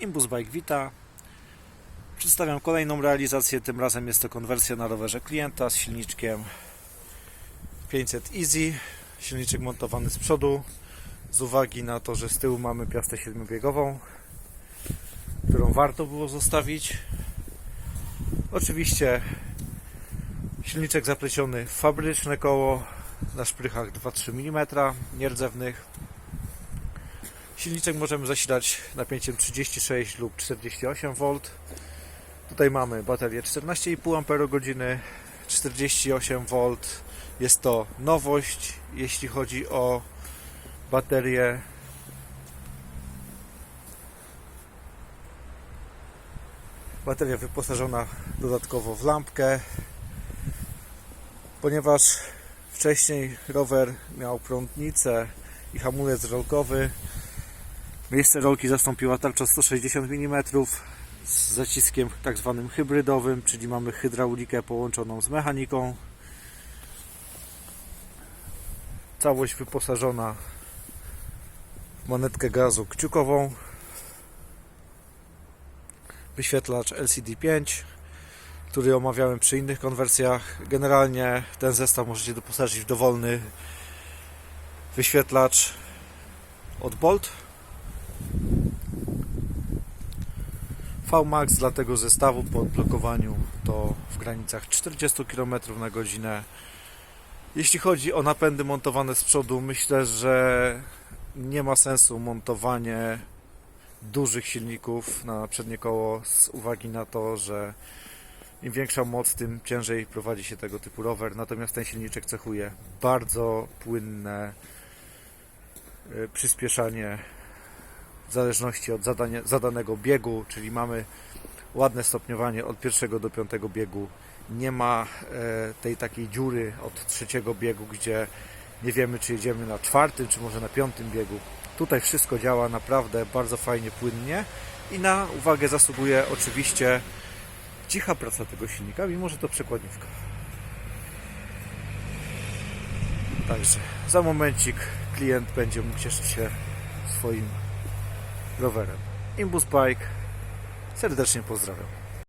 Imbus Bike Vita. Przedstawiam kolejną realizację, tym razem jest to konwersja na rowerze klienta z silniczkiem 500 Easy. Silniczek montowany z przodu, z uwagi na to, że z tyłu mamy piastę siedmiobiegową, którą warto było zostawić. Oczywiście silniczek zapleciony w fabryczne koło na szprychach 2-3 mm, nierdzewnych. Silniczek możemy zasilać napięciem 36 lub 48 V. Tutaj mamy baterię 14,5 Ah, 48 V. Jest to nowość, jeśli chodzi o baterię. Bateria wyposażona dodatkowo w lampkę, ponieważ wcześniej rower miał prądnicę i hamulec rolkowy. Miejsce rolki zastąpiła tarcza 160 mm z zaciskiem tak zwanym hybrydowym, czyli mamy hydraulikę połączoną z mechaniką. Całość wyposażona w manetkę gazu kciukową. Wyświetlacz LCD5, który omawiałem przy innych konwersjach. Generalnie ten zestaw możecie doposażyć w dowolny wyświetlacz od Bolt. VMAX dla tego zestawu po odblokowaniu to w granicach 40 km na godzinę. Jeśli chodzi o napędy montowane z przodu, myślę, że nie ma sensu montowanie dużych silników na przednie koło z uwagi na to, że im większa moc, tym ciężej prowadzi się tego typu rower. Natomiast ten silniczek cechuje bardzo płynne y, przyspieszanie w zależności od zadania, zadanego biegu, czyli mamy ładne stopniowanie od pierwszego do piątego biegu. Nie ma e, tej takiej dziury od trzeciego biegu, gdzie nie wiemy, czy jedziemy na czwartym, czy może na piątym biegu. Tutaj wszystko działa naprawdę bardzo fajnie, płynnie i na uwagę zasługuje oczywiście cicha praca tego silnika, mimo że to przekładniówka. Także za momencik klient będzie mógł cieszyć się swoim rowerem. Imbus Bike serdecznie pozdrawiam.